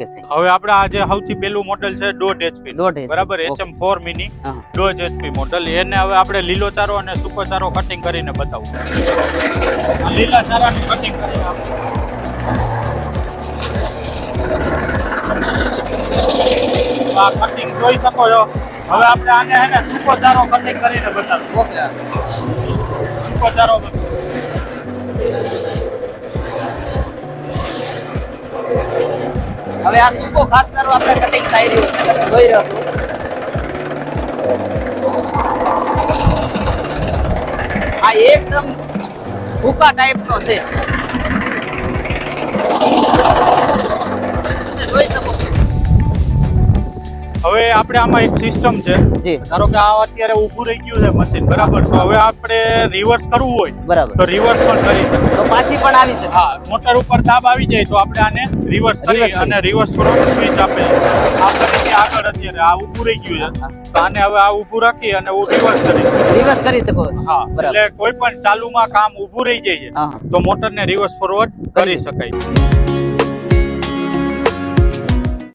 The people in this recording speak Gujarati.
છે? હવે આપણે આ જે સૌથી પહેલું મોડેલ છે દોઢ એચપી દોઢ બરાબર? HM four mini. દોઢ એચપી મોડેલ એને હવે આપણે લીલો ચારો અને સૂકો ચારો કટિંગ કરીને બતાવું. લીલા ચારાનું કટિંગ કરીને આ કટિંગ જોઈ શકો છો. હવે આપણે આને હે ને સૂકો ચારો કટિંગ કરીને બતાવું. ઓકે. સૂકો ચારો હવે આ સૂકો ખાસ તારો આપણે કટિંગ થઈ રહ્યું છે. જોઈ રહ્યો આ એકદમ ભૂકા ટાઈપનો છે. હવે આપણે આમાં એક સિસ્ટમ છે. જી. ધારો કે આ અત્યારે ઊભું રહી ગયું છે મશીન બરાબર? તો હવે આપણે રિવર્સ કરવું હોય બરાબર. તો રિવર્સ પણ કરી શકીએ. તો પાછી પણ આવી છે હા મોટર ઉપર દાબ આવી જાય તો આપણે આને રિવર્સ કરી અને રિવર્સ કરવાનું સ્વિચ આપે. આ ફરીથી આગળ અત્યારે આ ઊભું રહી ગયું છે. તો આને હવે આ ઊભું રાખી અને રિવર્સ કરી રિવર્સ કરી શકો હા એટલે કોઈ પણ ચાલુમાં કામ ઊભું રહી જાય છે. હા તો મોટરને રિવર્સ ફોરવર્ડ કરી. શકાય.